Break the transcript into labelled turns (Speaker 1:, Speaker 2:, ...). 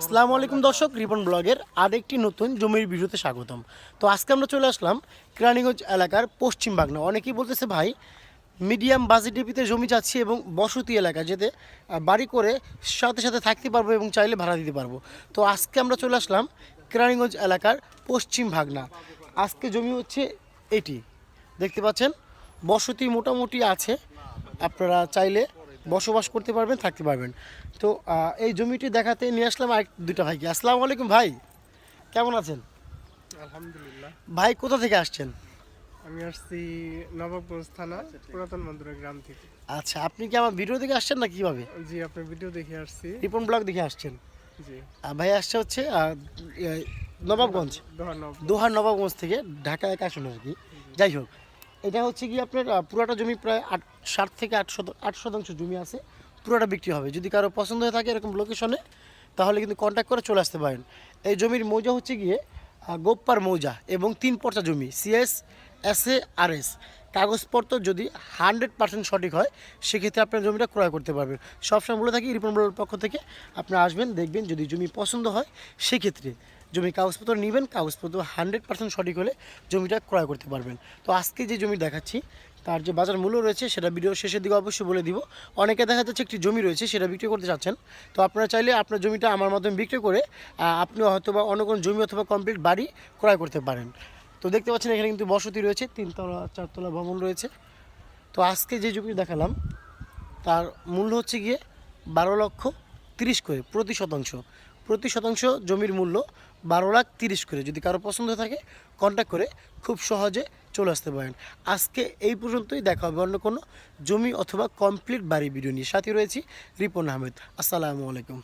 Speaker 1: আসসালামু আলাইকুম দর্শক, রিপন ব্লগের আরেকটি নতুন জমির ভিডিওতে স্বাগতম। তো আজকে আমরা চলে আসলাম কেরানীগঞ্জ এলাকার পশ্চিম বাগনা অনেকেই বলতেছে, ভাই মিডিয়াম বাজেটেপিতে জমি যাচ্ছি এবং বসতি এলাকা যেতে বাড়ি করে সাথে সাথে থাকতে পারব এবং চাইলে ভাড়া দিতে পারব। তো আজকে আমরা চলে আসলাম কেরানীগঞ্জ এলাকার পশ্চিম ভাগনা। আজকে জমি হচ্ছে এটি। দেখতে পাচ্ছেন, বসতি মোটামুটি আছে। আপনারা চাইলে বসবাস করতে পারবেন থাকতে পারবেন। তো এই জমিটি দেখাতে নিয়ে আসলাম আর দুটা ভাইকে। আসসালামু আলাইকুম ভাই কেমন আছেন?
Speaker 2: আলহামদুলিল্লাহ।
Speaker 1: ভাই কোথা থেকে আসছেন?
Speaker 2: আমি আসছি নবাবগঞ্জ থানা পুরাতন মন্দিরা গ্রাম থেকে।
Speaker 1: আচ্ছা আপনি কি আমার ভিডিও দেখে আসছেন না কীভাবে?
Speaker 2: জি আপনার ভিডিও দেখে আসছি।
Speaker 1: রিপন ব্লগ দেখে আসছেন?
Speaker 2: জি।
Speaker 1: ভাই আসছে হচ্ছে নবাবগঞ্জ।
Speaker 2: দোহার
Speaker 1: নবাবগঞ্জ থেকে ঢাকা এক আসলে আর কি। যাই হোক এটা হচ্ছে কি আপনার পুরাটা জমি প্রায় আট, ষাট থেকে আট শত, আট শতাংশ জমি আছে। পুরোটা বিক্রি হবে। যদি কারও পছন্দ হয়ে থাকে এরকম লোকেশনে তাহলে কিন্তু কন্ট্যাক্ট করে চলে আসতে পারেন। এই জমির মৌজা হচ্ছে গিয়ে গোপ্পার মৌজা এবং তিন পর্চা জমি CS S A R S কাগজপত্র যদি হান্ড্রেড পার্সেন্ট সঠিক হয়, সেক্ষেত্রে আপনার জমিটা ক্রয় করতে পারবেন। সবসময় বলে থাকি, রিপন পক্ষ থেকে আপনি আসবেন, দেখবেন যদি জমি পছন্দ হয়, সেক্ষেত্রে জমি কাগজপত্র নেবেন, কাগজপত্র হান্ড্রেড পার্সেন্ট সঠিক হলে জমিটা ক্রয় করতে পারবেন। তো আজকে যে জমি দেখাচ্ছি, তার যে বাজার মূল্য রয়েছে সেটা ভিডিও শেষের দিকে অবশ্যই বলে দিব। অনেকে দেখা যাচ্ছে একটি জমি রয়েছে, সেটা বিক্রি করতে চাচ্ছেন। তো আপনারা চাইলে আপনার জমিটা আমার মাধ্যমে বিক্রি করে আপনি হয়তো বা অন্য কোনো জমি অথবা কমপ্লিট বাড়ি ক্রয় করতে পারেন। তো দেখতে পাচ্ছেন এখানে কিন্তু বসতি রয়েছে, তিনতলা, চারতলা ভবন রয়েছে। তো আজকে যে জমি দেখালাম, তার মূল্য হচ্ছে গিয়ে বারো লক্ষ তিরিশ করে, প্রতি শতাংশ। প্রতি শতাংশ জমির মূল্য বারো লাখ তিরিশ করে। যদি কারও পছন্দ থাকে কন্ট্যাক্ট করে খুব সহজে চলে আসতে পারেন। আজকে এই পর্যন্তই, দেখা হবে অন্য কোনো জমি অথবা কমপ্লিট বাড়ি ভিডিও নিয়ে। সাথে রয়েছি রিপন আহমেদ। আসসালামু আলাইকুম।